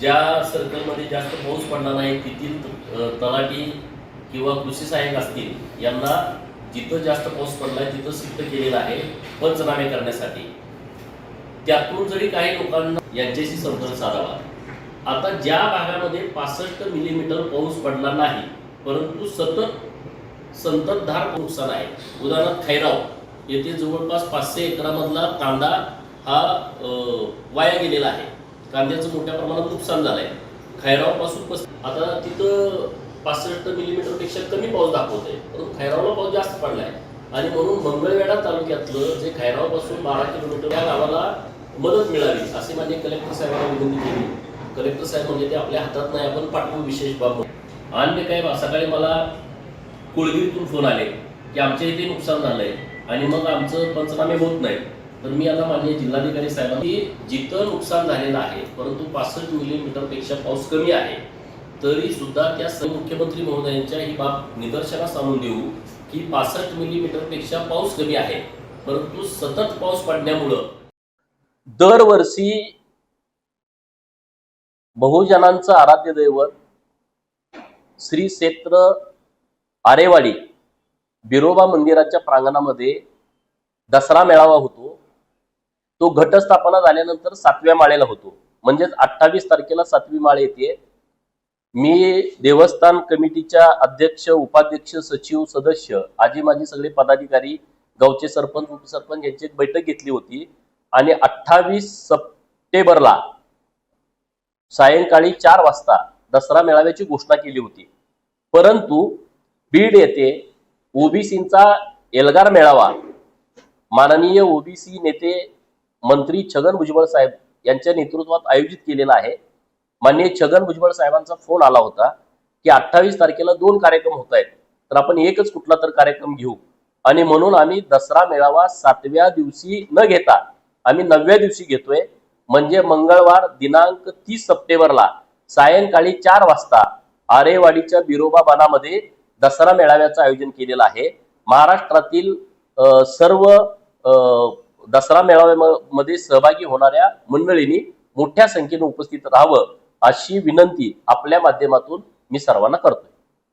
ज्या सर्कलमध्ये जास्त पाऊस पडणार नाही तेथील तलाठी किंवा कृषी सहाय्यक असतील यांना जिथं जास्त पाऊस पडलाय तिथं सिद्ध केलेलं आहे पंचनामे करण्यासाठी. त्यातून जरी काही लोकांना यांच्याशी संपर्क साधावा. आता ज्या भागामध्ये पासष्ट मिलीमीटर पाऊस पडला नाही परंतु सतत संततधार नुकसान आहे. उदाहरणार्थ खैराव येथे जवळपास पाचशे एकरामधला कांदा हा वाया गेलेला आहे. कांद्याचं मोठ्या प्रमाणात नुकसान झालंय. खैरावपासून पस आता तिथं पासष्ट मिलीमीटरपेक्षा कमी पाऊस आहे परंतु खैरावला पाऊस जास्त पडलाय. आणि म्हणून मंगळवेढा तालुक्यातलं जे खैरावपासून बारा किलोमीटर या गावाला मदत मिळावी असे माझे कलेक्टर साहेबांना विनंती केली. कलेक्टर साहेब म्हणजे ते आपल्या हातात नाही आपण पाठवू विशेष बाब आणि काय सकाळी मला कुळगिरीतून फोन आले की आमच्या इथे नुकसान झालंय आणि मग आमचं पंचनामे होत नाही. तर मी आता माननीय जिल्हाधिकारी साहेबांना की जिथं नुकसान झालेलं आहे परंतु पासष्ट मिलीमीटरपेक्षा पाऊस कमी आहे तरी सुद्धा त्या सर्व मुख्यमंत्री महोदयांच्या ही बाब निदर्शनास आणून देऊ की पासष्ट मिलीमीटरपेक्षा पाऊस कमी आहे परंतु सतत पाऊस पडण्यामुळं. दरवर्षी बहुजनांचं आराध्य दैवत श्री क्षेत्र आरेवाडी बिरोबा मंदिराच्या प्रांगणामध्ये दसरा मेळावा होतो. तो घटस्थापना झाल्यानंतर सातव्या माळेला होतो. म्हणजेच अठ्ठावीस तारखेला सातवी माळ येते. मी देवस्थान कमिटीच्या अध्यक्ष उपाध्यक्ष सचिव सदस्य आजी माझी सगळे पदाधिकारी गावचे सरपंच उपसरपंच यांची एक बैठक घेतली होती. आणि अठ्ठावीस सप्टेंबरला सायंकाळी चार वाजता दसरा मेळाव्याची घोषणा केली होती. परंतु बीड येथे ओबीसींचा एल्गार मेळावा माननीय ओबीसी नेते मंत्री छगन भुजबळ साहेब यांच्या नेतृत्वात आयोजित केलेला आहे. माननीय छगन भुजबळ साहेबांचा फोन आला होता की अठ्ठावीस तारखेला दोन कार्यक्रम होत आहेत. तर आपण एकच कुठला तर कार्यक्रम घेऊ. आणि म्हणून आम्ही दसरा मेळावा सातव्या दिवशी न घेता आम्ही नवव्या दिवशी घेतोय. म्हणजे मंगळवार दिनांक तीस सप्टेंबरला सायंकाळी चार वाजता आरेवाडीच्या बिरोबा बनामध्ये दसरा मेळाव्याचं आयोजन केलेलं आहे. महाराष्ट्रातील सर्व दसरा मेळाव्यामध्ये सहभागी होणाऱ्या मंडळींनी मोठ्या संख्येने उपस्थित राहावं अशी विनंती आपल्या माध्यमातून मी सर्वांना करतोय.